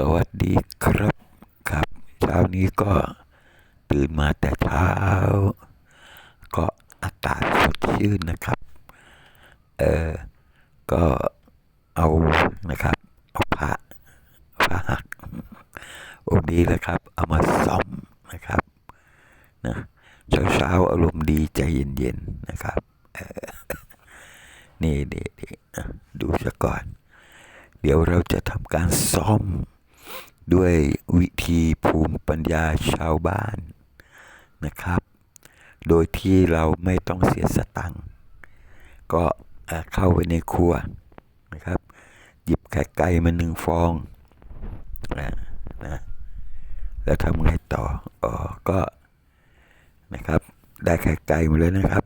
สวัสดีครับครับเช้านี้ก็ตื่นมาแต่เช้า ก็อากาศสดชื่นนะครับเออก็เอานะครับเอาผ้าผ้าหักองค์นี้แหละครับ เอามาซ่อมนะครับนะเช้าเช้าอารมณ์ดีใจเย็นๆนะครับนี่นี่นี่อะดูซะก่อน เดี๋ยวเราจะทำการซ่อม ด้วยวิธีภูมิปัญญาชาวบ้านนะครับ โดยที่เราไม่ต้องเสียสตังค์ก็เข้าไปในครัวนะครับ หยิบไข่ไก่มาหนึ่งฟองนะนะแล้วทำไงต่ออ๋อก็นะครับ ได้ไข่ไก่มาเลยนะครับ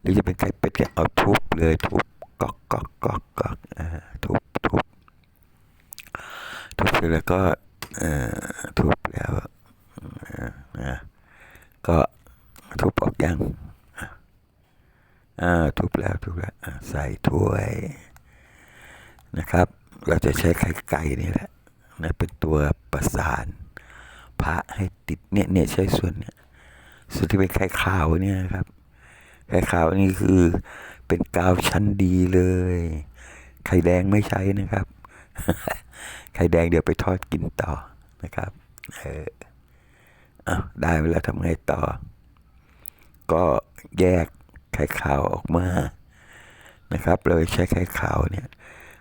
หรือจะเป็นไข่เป็ดก็เอาทุบเลยทุบก๊อกก๊อกก๊อกก๊อกอ่าทุบ แล้วก็ทุบแล้วนะก็ทุบออกยังอ่าทุบแล้วทุบแล้วใส่ถ้วยนะครับ เราจะใช้ไข่ไก่นี่แหละนะเป็นตัวประสานพระให้ติดเนี่ยเนี่ยใช้ส่วนเนี่ยส่วนที่เป็นไข่ขาวเนี่ยครับไข่ขาวนี่คือเป็นกาวชั้นดีเลย ไข่แดงไม่ใช้นะครับ ไข่แดงเดี๋ยวไปทอดกินต่อนะครับเอออาได้เวลาทำไงต่อ ก็แยกไข่ขาวออกมานะครับเลยใช้ไข่ขาวเนี่ย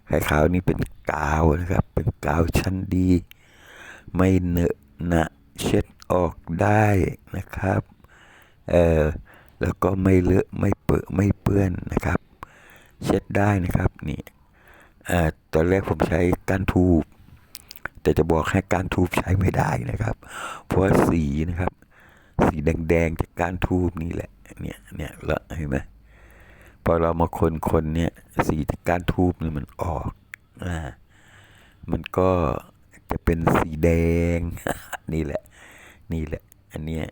ไข่ขาวนี่เป็นกาวนะครับ เป็นกาวชั้นดี ไม่เหนอะหนะเช็ดออกได้นะครับเออแล้วก็ไม่เลอะไม่เปื้อนไม่เปื้อนนะครับ เช็ดได้นะครับนี่ ตอนแรกผมใช้ก้านทูบแต่จะบอกให้ก้านทูบใช้ไม่ได้นะครับ เพราะสีนะครับ สีแดงๆจากก้านทูบนี่แหละ เนี่ยเนี่ยละเห็นไหมพอเรามาคนคนเนี่ยสีจากก้านทูบเนี่ยมันออกอ่ามันก็จะเป็นสีแดงนี่แหละ นี่แหละ อันเนี้ย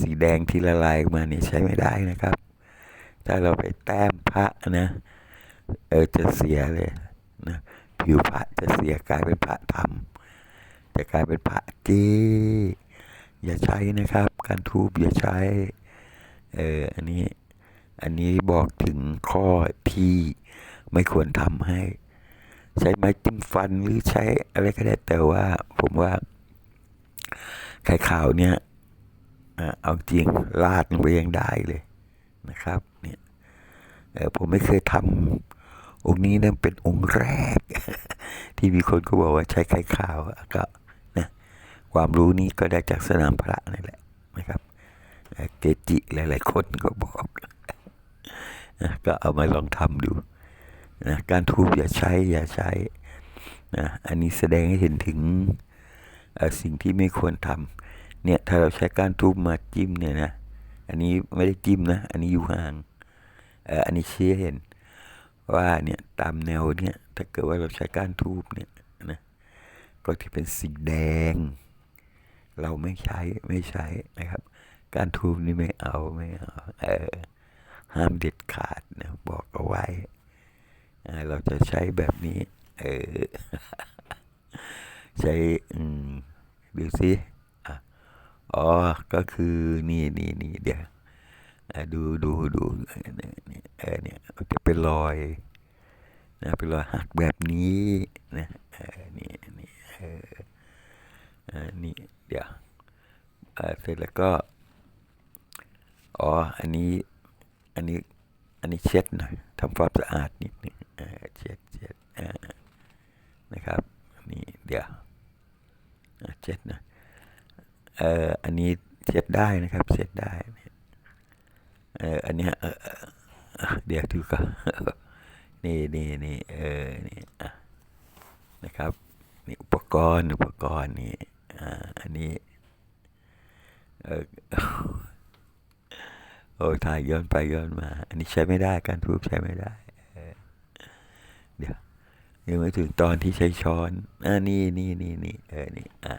สีแดงที่ละลายออกมาเนี่ยใช้ไม่ได้นะครับ ถ้าเราไปแต้มพระนะ เออจะเสียเลย นะผิวพระจะเสียกลายเป็นพระธรรมจะกลายเป็นพระเก้อย่าใช้นะครับ การทูบอย่าใช้เอออันนี้อันนี้บอกถึงข้อที่ไม่ควรทำให้ ใช้ไม้จิ้มฟันหรือใช้อะไรก็ได้แต่ว่าผมว่าไข่ขาวเนี่ยอะเอาจริงลาดลงไปยังได้เลยนะครับ เนี่ยเออผมไม่เคยทำ องค์นี้นะเป็นองค์แรก ที่มีคนก็บอกว่าใช้ไข่ขาวอะก็นะความรู้นี้ก็ได้จากสนามพระนี่แหละนะครับเกจิหลาย ๆ คนก็บอกนะก็เอามาลองทำดูนะการทูบอย่าใช้อย่าใช้นะอันนี้แสดงให้เห็นถึงสิ่งที่ไม่ควรทำเนี่ยถ้าเราใช้การทูบมาจิ้มเนี่ยนะอันนี้ไม่ได้จิ้มนะ อันนี้อยู่ห่างอันนี้เชี้ให้เห็น ว่าเนี่ยตามแนวเนี่ยถ้าเกิดว่าเราใช้ก้ารทูบเนี่ยนะก็ที่เป็นสีแดง เราไม่ใช้ไม่ใช้นะครับ การทูบนี่ไม่เอาไม่เอาเออห้ามเด็ดขาดนะบอกเอาไว้เราจะใช้แบบนี้ เออ ใช้อืมดูสิอ๋อก็คือนี่นี่นี่เดี๋ยว ดูดูดูเนี่ยเนี่ยเออเนี่ยมันจะเป็นรอยนะเป็นรอยหักแบบนี้นะเออนี่นี่เออนี่เดี๋ยวเสร็จแล้วก็ อ๋อ อันนี้ อันนี้ อันนี้เช็ดหน่อยทำความสะอาดนิดนึงเออเช็ดเช็ดเออนะครับ นี่เดี๋ยวเช็ดหนะเอออันนี้เช็ดได้นะครับ เช็ดได้ เอออันเนี้ยเออเดี๋ยวดูก่อนนี่นี่นี่เออนี่นะครับนี่อุปกรณ์อุปกรณ์นี่อ่าอันนี้เออโอ้ยถ่ายย้อนไปย้อนมา อันนี้ใช้ไม่ได้การทูบใช้ไม่ได้เดี๋ยวยังไม่ถึงตอนที่ใช้ช้อนอ่านี่นี่นี่นี่เออนี่อ่า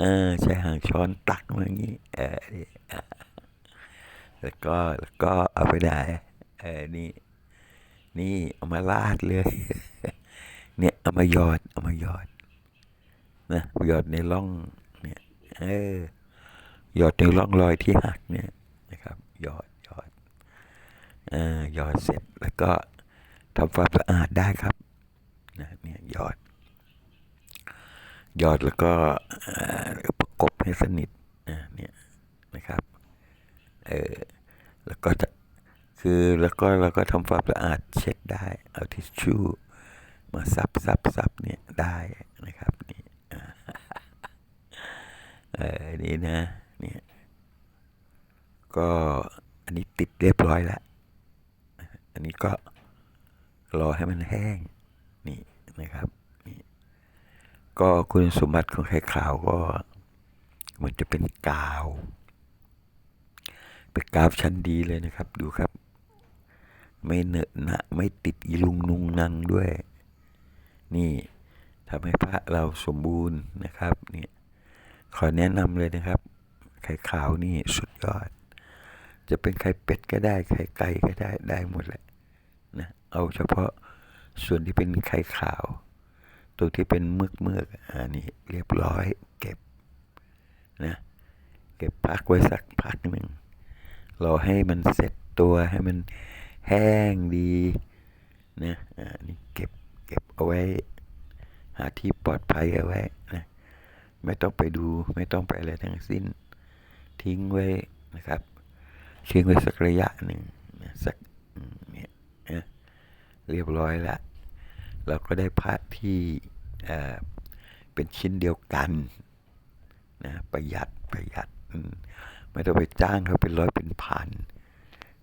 อ่าใช้หางช้อนตักมาอย่างนี้เออ แล้วก็แล้วก็เอาไปไหนเออนี่ นี่เอามาลาดเลย เนี่ยเอามาหยอดเอามาหยอดนะหยอดในร่องเนี่ยเออหยอดในร่องรอยที่หักเนี่ยนะครับหยอดหยอดเออหยอดเสร็จแล้วก็ทำความสะอาดได้ครับนะเนี่ยหยอดหยอดแล้วก็ประกบให้สนิทนะเนี่ยนะครับ เออแล้วก็คือแล้วก็เราก็ทำความสะอาดเช็ดได้ เอาทิชชู่มาซับซับซับเนี่ยได้นะครับนี่อ่าเออนี่นะเนี่ยก็อันนี้ติดเรียบร้อยแล้ว อันนี้ก็รอให้มันแห้งนี่นะครับนี่ก็คุณสมบัติของไข่ขาวก็มันจะเป็นกาว เป็นกาวชั้นดีเลยนะครับ ดูครับ ไม่เหนอะหนะไม่ติดอีลุงนุงนังด้วย นี่ทำให้พระเราสมบูรณ์นะครับเนี่ยขอแนะนำเลยนะครับ ไข่ขาวนี่สุดยอด จะเป็นไข่เป็ดก็ได้ ไข่ไก่ก็ได้ได้หมดแหละนะเอาเฉพาะส่วนที่เป็นไข่ขาว ตัวที่เป็นเมือกเมือกอันนี้เรียบร้อยเก็บนะเก็บพักไว้สักพักหนึ่ง รอให้มันเสร็จตัวให้มันแห้งดีนะอันนี้เก็บเก็บเอาไว้ หาที่ปลอดภัยเอาไว้นะไม่ต้องไปดูไม่ต้องไปอะไรทั้งสิ้น ทิ้งไว้นะครับทิ้งไว้สักระยะหนึ่งนะสักเนี่ยนะเรียบร้อยแล้วเราก็ได้พระที่เอ่อเป็นชิ้นเดียวกันนะประหยัดประหยัดอืม ไม่ต้องไปจ้างเขาเป็นร้อยเป็นพัน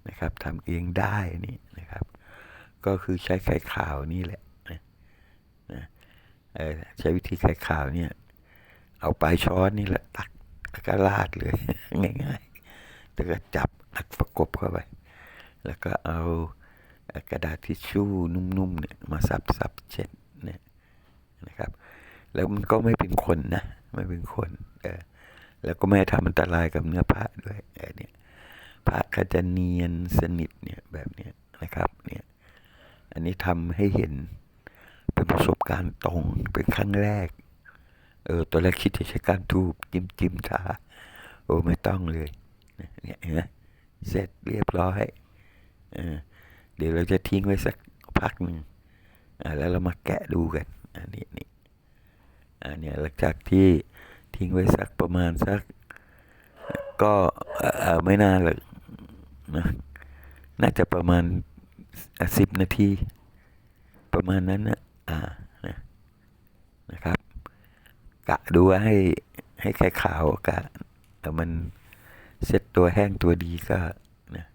นะครับทำเองได้นี่นะครับ ก็คือใช้ไข่ขาวนี่แหละนะนะใช้วิธีไข่ขาวเนี่ย เอาปลายช้อนนี่แหละตักแล้วก็ราดเลย ง่ายๆแล้วก็จับอัดประกบเข้าไป แล้วก็เอากระดาษทิชชู่นุ่มๆเนี่ยมาซับซับเช็ดเนี่ยนะครับ แล้วมันก็ไม่เป็นคนนะ ไม่เป็นคนเออ แล้วก็ไม่ทำอันตรายกับเนื้อผ้าด้วยเออเนี่ยผ้าก็จะเนียนสนิทเนี่ยแบบเนี้ยนะครับเนี่ยอันนี้ทำให้เห็นเป็นประสบการณ์ตรงเป็นครั้งแรก เออตอนแรกคิดจะใช้การทูบจิ้มจิ้มทาโอ้ไม่ต้องเลยเนี่ยเห็นไหมเสร็จเรียบร้อยเออเดี๋ยวเราจะทิ้งไว้สักพักหนึ่งอ่าแล้วเรามาแกะดูกัน อันนี้นี่อันเนี้ยหลังจากที่ ทิ้งไว้สักประมาณสัก ก็ไม่นานหรอกนะน่าจะประมาณสิบนาที ประมาณนั้นนะอ่านะนะครับ กะดูว่าให้ให้ไข่ขาวกะแต่มันเซ็ตตัวแห้งตัวดีก็นะ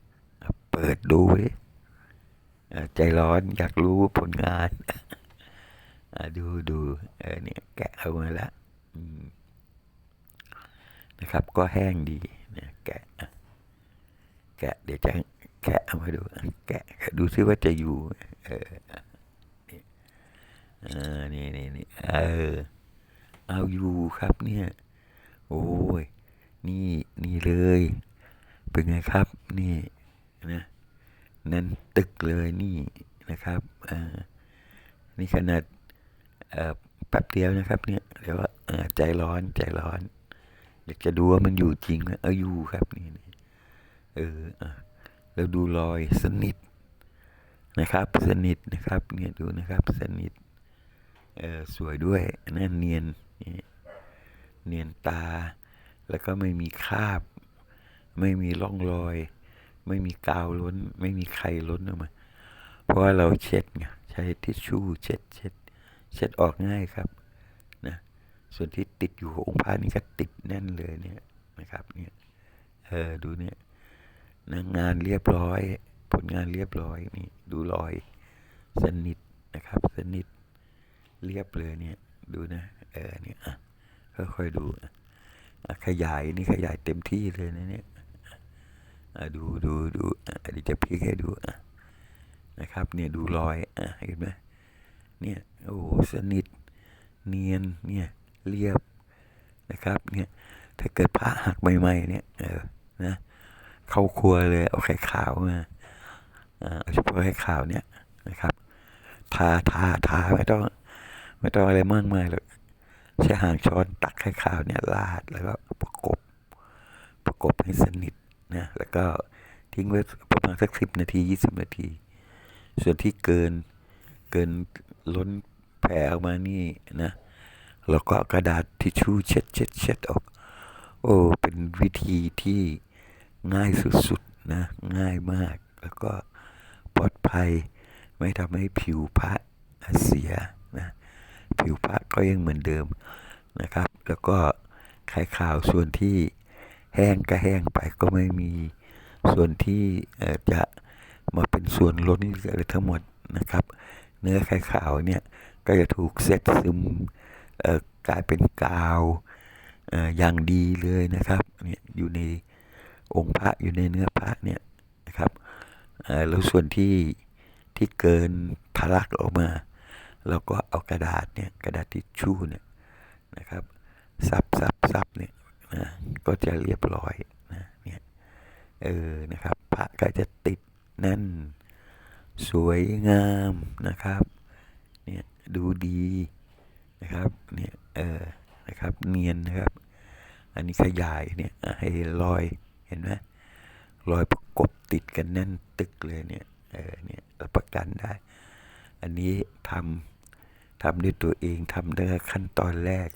เปิดดูดิอ่าใจร้อนอยากรู้ผลงาน ดูดูเออเนี่ยแกะเอามาละอืม นะครับ ก็แห้งดีนี่ยแกะแกะเดี๋ยวจะแกะเอามาดูแกะดูซิว่าจะอยู่ เออนี่เออนี่นี่นี่เออเอาอยู่ครับเนี่ย โอ้ย นี่นี่เลย เป็นไงครับ นี่นะนั่นตึกเลยนี่นะครับอ่านี่ขนาดแป๊บเดียวนะครับ เนี่ยเดี๋ยวว่าใจร้อนใจร้อน อยากจะดูว่ามันอยู่จริงไหมเอาอยู่ครับนี่นี่เอออะแล้วดูรอยสนิทนะครับ สนิทนะครับเนี่ยดูนะครับ สนิทเออสวยด้วยนั่นเนียนเนียนตา แล้วก็ไม่มีคราบ ไม่มีร่องรอย ไม่มีกาวล้น ไม่มีไข่ล้นออกมา เพราะว่าเราเช็ดไงใช้ทิชชู่เช็ดเช็ดเช็ดออกง่ายครับ ส่วนที่ติดอยู่ขององค์พระนี่ก็ติดแน่นเลยเนี่ยนะครับเนี่ยเออดูเนี่ยนะงานเรียบร้อย ผลงานเรียบร้อยนี่ดูรอยสนิทนะครับ สนิทเรียบเลยเนี่ยดูนะเออเนี่ยอะค่อยๆดูขยายนี่ขยายเต็มที่เลยนะเนี่ยดูดูดูอะเดี๋ยวจะพลิกให้ดูะนะครับ เนี่ยดูรอยอะเห็นไหมเนี่ยโอ้สนิทเนียนเนี่ย เรียบนะครับเนี่ยถ้าเกิดพระหักใหม่ๆเนี่ยเออนะเข้าครัวเลยเอาไข่ขาวมาอ่าเอาเฉพาะไข่ขาวเนี่ยนะครับทาทาทาไม่ต้องไม่ต้องอะไรมากมายหรอกใช้หางช้อนตักไข่ขาวเนี่ยราดแล้วก็ประกบประกบให้สนิทนะแล้วก็ทิ้งไว้ประมาณสักสิบนาทียี่สิบนาที ส่วนที่เกินเกินล้นแผ่ออกมานี่นะ แล้วก็กระดาษทิชชู่เช็ดเช็ดเช็ดออก โอ้ เป็นวิธีที่ง่ายสุดๆนะ ง่ายมาก แล้วก็ปลอดภัย ไม่ทำให้ผิวพระเสียนะ ผิวพระก็ยังเหมือนเดิมนะครับ แล้วก็ไข่ขาวส่วนที่แห้งก็แห้งไปก็ไม่มีส่วนที่จะมาเป็นส่วนล้นอะไรทั้งหมดนะครับ เนื้อไข่ขาวเนี่ยก็จะถูกเซตซึม กลายเป็นกาวออย่างดีเลยนะครับเนี่ยอยู่ในองค์พระอยู่ในเนื้อพระเนี่ยนะครับแล้วส่วนที่ที่เกินทะลักออกมาเราก็เอากระดาษเนี่ยกระดาษทิชชู่เนี่ยนะครับซับซับซับเนี่ยนะก็จะเรียบร้อยนะเนี่ยเออนะครับพระก็จะติดแน่น สวยงามนะครับเนี่ยดูดี นะครับเนี่ยเออนะครับเนียนนะครับ อันนี้ขยายเนี่ยให้รอยเห็นไหมรอยประกบติดกันแน่นตึกเลยเนี่ยเออเนี่ยรับประกันได้ อันนี้ทำทำด้วยตัวเองทำตั้งแต่ขั้นตอนแรก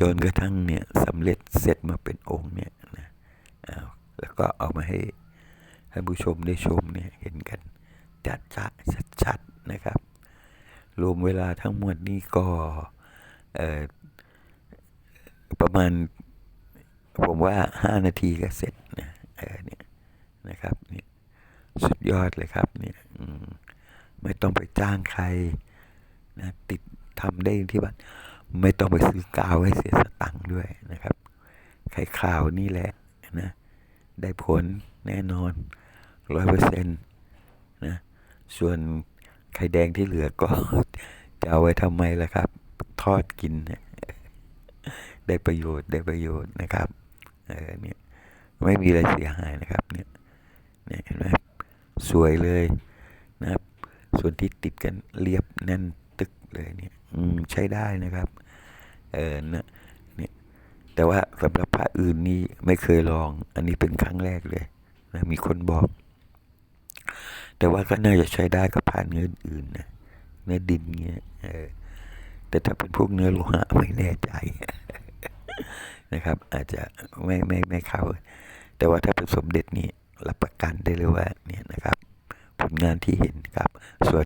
จนกระทั่งเนี่ยสำเร็จเสร็จมาเป็นองค์เนี่ยนะอ้าแล้วก็เอามาให้ท่านผู้ชมได้ชมเนี่ยเห็นกันจัดจ้าชัดๆนะครับ รวมเวลาทั้งหมดนี่ก็ประมาณ ผมว่าห้านาทีก็เสร็จนะเออเนี่ยนะครับเนี่ยสุดยอดเลยครับเนี่ยไม่ต้องไปจ้างใครนะติดทำได้ที่บ้านไม่ต้องไปซื้อกาวให้เสียสตังค์ด้วยนะครับ ไข่ขาวนี่แหละนะได้ผลแน่นอนร้อยเปอร์เซ็นต์นะส่วน ไข่แดงที่เหลือก็ จะเอาไว้ทำไมล่ะครับ ทอดกิน ได้ประโยชน์ได้ประโยชน์นะครับเออเนี่ยไม่มีอะไรเสียหายนะครับ เนี่ยเนี่ยเห็นไหมสวยเลยนะครับ ส่วนที่ติดกันเรียบแน่นตึกเลยเนี่ย อืมใช้ได้นะครับ เออเนี่ยเนี่ยแต่ว่าสำหรับพระอื่นนี่ไม่เคยลอง อันนี้เป็นครั้งแรกเลยนะมีคนบอก แต่ว่าก็น่าจะใช้ได้กับผ่านเนื้ออื่นนะเนื้อดินเงี้ยเออแต่ถ้าเป็นพวกเนื้อโลหะไม่แน่ใจนะครับ อาจจะไม่ไม่ไม่เข้า แต่ว่าถ้าเป็นสมเด็จนี่รับประกันได้เลยว่าเนี่ยนะครับ ผลงานที่เห็นครับสวัส